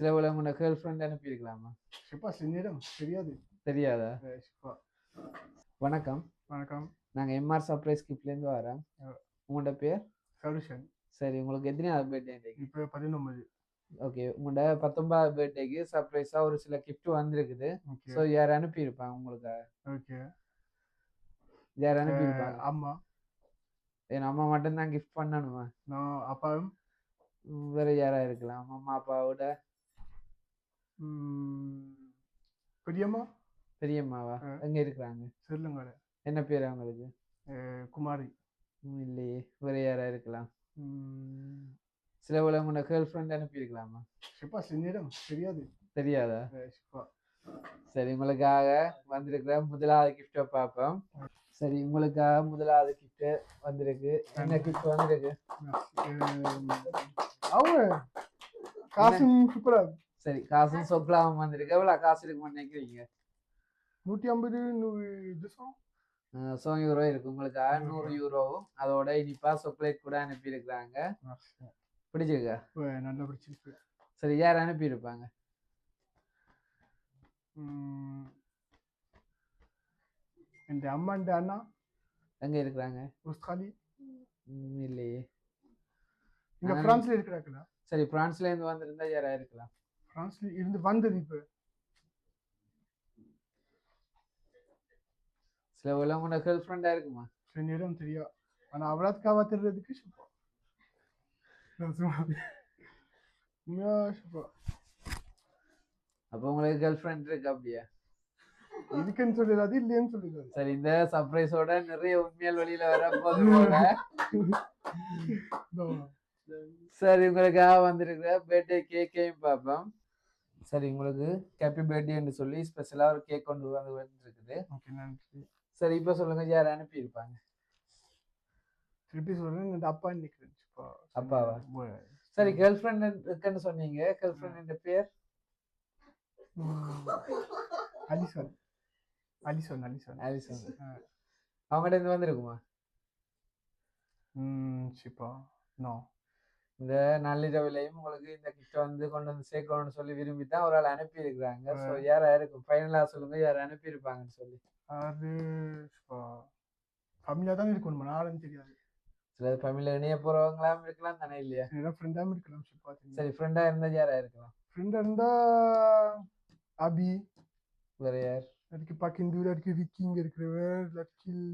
சில உள்ள உங்களோட கேர்ள் ஃப்ரெண்ட் அனுப்பியிருக்கலாமா? ஷிப்பா நேரம் தெரியாது. தெரியாதா? ஷிப்பா வணக்கம். வணக்கம். நாங்கள் எம்ஆர் சர்ப்ரைஸ் கிஃப்ட்லேருந்து வரோம். உங்களோட பேர்? சொல்யூஷன் சரி உங்களுக்கு எத்தனையாவது பர்த்டே இப்போ பதினொன்பது. ஓகே உங்களோட பத்தொன்பதாவது பர்த்டேக்கு சர்ப்ரைஸாக ஒரு சில gift வந்திருக்குது. ஸோ யார் அனுப்பியிருப்பாங்க உங்களுக்கு ஓகே யார் அனுப்பியிருப்பாங்க அம்மா. என் அம்மா மட்டும்தான் கிஃப்ட் பண்ணணுமா? நான் அப்பாவும். வேற யாரா இருக்கலாம்? அம்மா அப்பாவோட? பெரியம்மா? பெரியம்மாவா. எங்க இருக்கிறாங்க? சொல்லுங்க என்ன பேர் அவங்களுக்கு? குமாரி. இல்லையே. வேற யாரா இருக்கலாம்? சில உள்ள உங்களோட கேர்ள் ஃப்ரெண்ட் அனுப்பியிருக்கலாமா? ஷிப்பா நேரம் தெரியாது. தெரியாதா? ஷிப்பா சரி உங்களுக்காக வந்திருக்கிற முதலாவது கிஃப்டை பார்ப்போம். சரி உங்களுக்காக முதலாவது கிஃப்ட் வந்திருக்கு. என்ன கிஃப்ட் வந்திருக்கு? அவங்க. சூப்பரா சரி காசும் சொக்கலாவும் வந்திருக்கு எவ்வளவு காசு இருக்குமா நினைக்கிறீங்க நூற்றி ஐம்பது சோ யூரோ இருக்கு. உங்களுக்காக நூறு யூரோவும் அதோட இனிப்பா சாக்லேட் கூட அனுப்பியிருக்கிறாங்க. பிடிச்சிருக்கா? நல்லா பிடிச்சிருக்கு. சரி யார் அனுப்பியிருப்பாங்க? என் அம்மா என் அண்ணா. எங்க இருக்கிறாங்க? உஸ்தாலி ம், இல்லையே. இங்க பிரான்ஸ்ல இருக்கிறாங்களா? சரி பிரான்ஸ்ல இருந்து வந்திருந்தா யாரா இருக்கலாம் பிரான்ஸ்ல இருந்து வந்தது இப்ப. சில உள்ள உங்களோட கேர்ள் ஃப்ரெண்டா இருக்குமா சில நேரம் தெரியா ஆனா தெரிறதுக்கு சும்மா உண்மையா ஷிப்பா. அப்போ உங்களுக்கு கேர்ள் ஃப்ரெண்ட் இருக்கு அப்படியா? இருக்குன்னு சொல்லிடாது இல்லைன்னு சொல்லிடாது. சரி இந்த சர்ப்ரைஸோட நிறைய உண்மையால் வெளியில வர சரி உங்களுக்காக வந்திருக்கிற பர்த்டே கேக்கையும் பார்ப்போம். சரி உங்களுக்கு ஹாப்பி பர்த்டேன்னு சொல்லி ஸ்பெஷலாக ஒரு கேக் கொண்டு வந்து வந்துருக்குது. ஓகே நன்றி. சரி இப்போ சொல்லுங்க யார் அனுப்பியிருப்பாங்க? திருப்பி சொல்றேன் எங்க அப்பா நிக்கிறேன் ஷிப்பா அப்பாவா? சரி கேர்ள் ஃப்ரெண்ட் இருக்குன்னு சொன்னீங்க. கேர்ள் ஃப்ரெண்ட் பேர்? அலிசன் அலிசன் அலிசன் ஆலிசன் ஆ. அவங்ககிட்ட இருந்து வந்திருக்குமா? ம் ஷிப்பா நோ இந்த நள்ளிரவிலையும் உங்களுக்கு இந்த கிஃப்ட் வந்து கொண்டு வந்து சேர்க்கணும்னு சொல்லி விரும்பி தான் ஒரு ஆள் அனுப்பியிருக்கிறாங்க. ஸோ யாரா இருக்கும் ஃபைனலாக சொல்லுங்க யார் அனுப்பியிருப்பாங்கன்னு சொல்லி. அது ஃபேமிலியாக தான் இருக்கணும் நாளும் தெரியாது. சில ஃபேமிலியில் இணைய போகிறவங்களாம் இருக்கலாம் தானே இல்லையா? சில ஃப்ரெண்டாகவும் இருக்கலாம் சரி ஃப்ரெண்டாக இருந்தால் யாரா இருக்கலாம் ஃப்ரெண்டாக இருந்தா அபி. வேற யார்? அதுக்கு பக்கிந்தூர் அதுக்கு விக்கி இங்க இருக்கிறவர்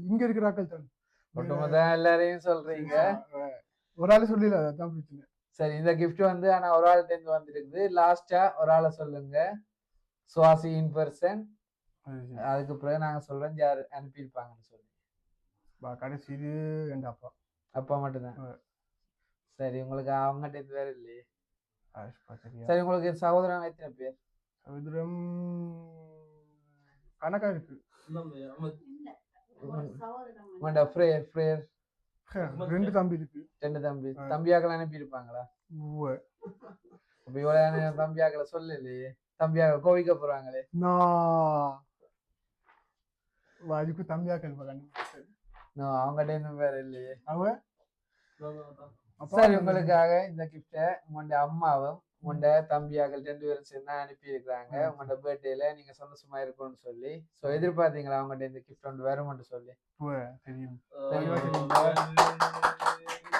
இங்க இருக்கிற ஆக்கள் தான். ஒட்டுமொத்த எல்லாரையும் சொல்றீங்க. ஒரு ஆள் சொல்லல அதான் பிரச்சனை சரி இந்த gift வந்து ஆனா ஒரு ஆள் இருந்து வந்திருக்குது லாஸ்டா ஒரு ஆளை சொல்லுங்க சுவாசி இன் பர்சன் அதுக்கு பிறகு நாங்க சொல்றோம் யார் அனுப்பியிருப்பாங்கன்னு சொல்லி பா, கடைசி இது எங்க அப்பா அப்பா மட்டும்தான். சரி உங்களுக்கு அவங்ககிட்ட இருந்து வேற இல்லையே சரி உங்களுக்கு சகோதரன் எத்தனை பேர் சமுதிரம் கணக்கா இருக்கு உங்களோட ஃப்ரேயர் ஃப்ரேயர் ரெண்டு தம்பி இருக்கு. ரெண்டு தம்பி. தம்பியாக்கள் அனுப்பியிருப்பாங்களா உவ. அப்ப இவ்வளவு தம்பியாக்களை சொல்லலையே? தம்பியாக கோவிக்க போறாங்களே? அதுக்கு தம்பியாக்கள் அவங்ககிட்ட இருந்து வேற இல்லையே. அவ? சரி உங்களுக்காக இந்த கிஃப்ட உங்களோட அம்மாவும் உங்களோட தம்பியாக்கள் ரெண்டு பேரும் சேர்ந்து அனுப்பி இருக்கிறாங்க ம். உங்களோட பர்த்டேல நீங்க சந்தோஷமா இருக்கணும்னு சொல்லி. சோ எதிர்பார்த்தீங்களா அவங்ககிட்ட இந்த கிஃப்ட் ஒன்று வரும்னு சொல்லி.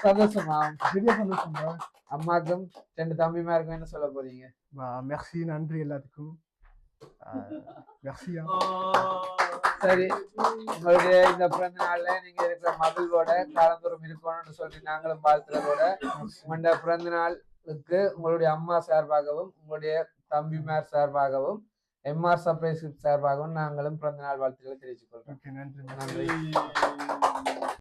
சந்தோஷமா? பெரிய சந்தோஷம். அம்மாக்கும் ரெண்டு தம்பிமாருக்கும் என்ன சொல்ல போறீங்க? மெர்சி நன்றி எல்லாத்துக்கும். மெர்சியா சரி உங்களுடைய இந்த பிறந்த நாள்ல நீங்க இருக்கிற மகிழ்வோட காலந்தோறும் இருக்கணும்னு சொல்லி நாங்களும் வாழ்த்துறதோட உங்களோட பிறந்த நாளுக்கு உங்களுடைய அம்மா சார்பாகவும் உங்களுடைய தம்பிமார் சார்பாகவும் எம்ஆர் சர்ப்ரைஸ் சார்பாகவும் நாங்களும் பிறந்த நாள் வாழ்த்துக்களை தெரிவித்துக் கொள்றோம் நன்றி.